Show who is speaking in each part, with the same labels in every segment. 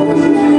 Speaker 1: Thank you.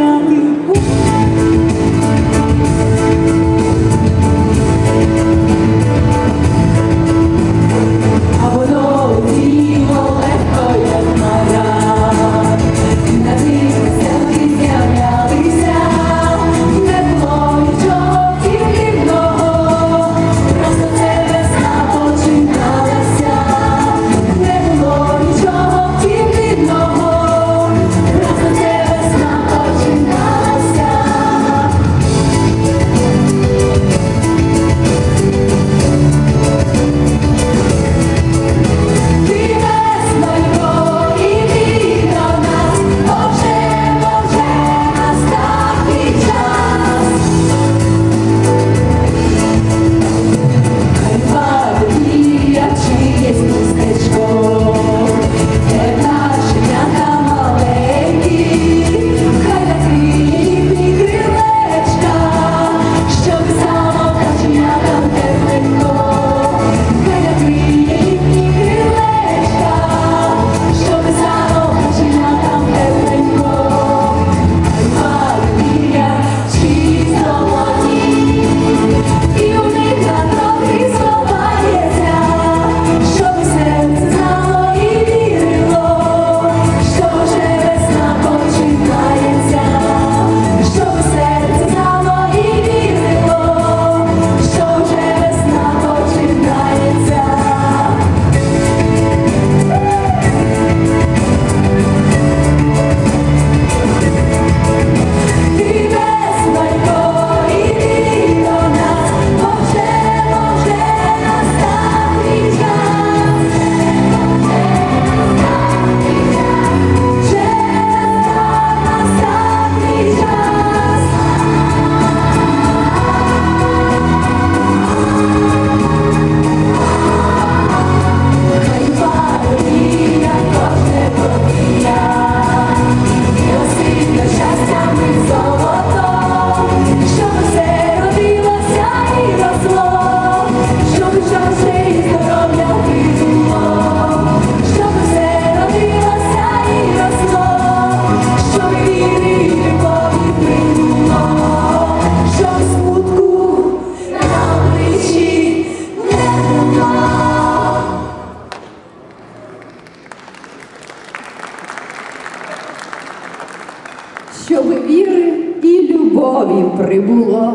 Speaker 2: Щоби віри і любові прибуло,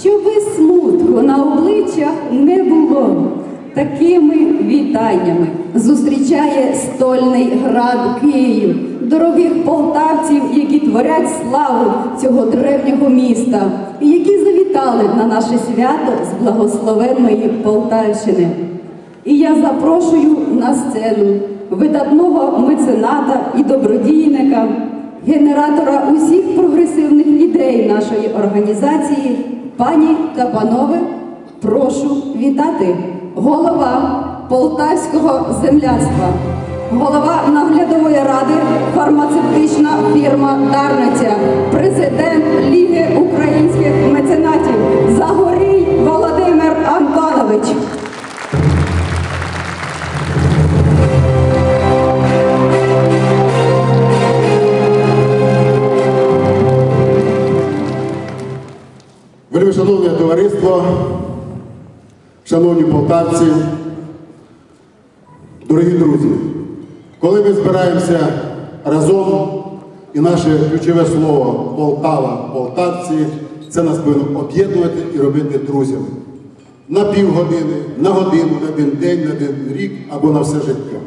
Speaker 2: щоби смутку на обличчях не було. Такими вітаннями зустрічає стольний град Київ, дорогих полтавців, які творять славу цього древнього міста, і які завітали на наше свято з благословенної Полтавщини. І я запрошую на сцену видатного мецената і добродійника, генератора усіх прогресивних ідей нашої організації, пані та прошу вітати голова Полтавського земляцтва, голова наглядової ради, фармацевтична фірма Дарниця, президент
Speaker 3: шановні полтавці, дорогі друзі, коли ми збираємося разом, і наше ключове слово Полтава, полтавці, це нас повинно об'єднувати і робити друзями. На півгодини, на годину, на один день, на один рік або на все життя.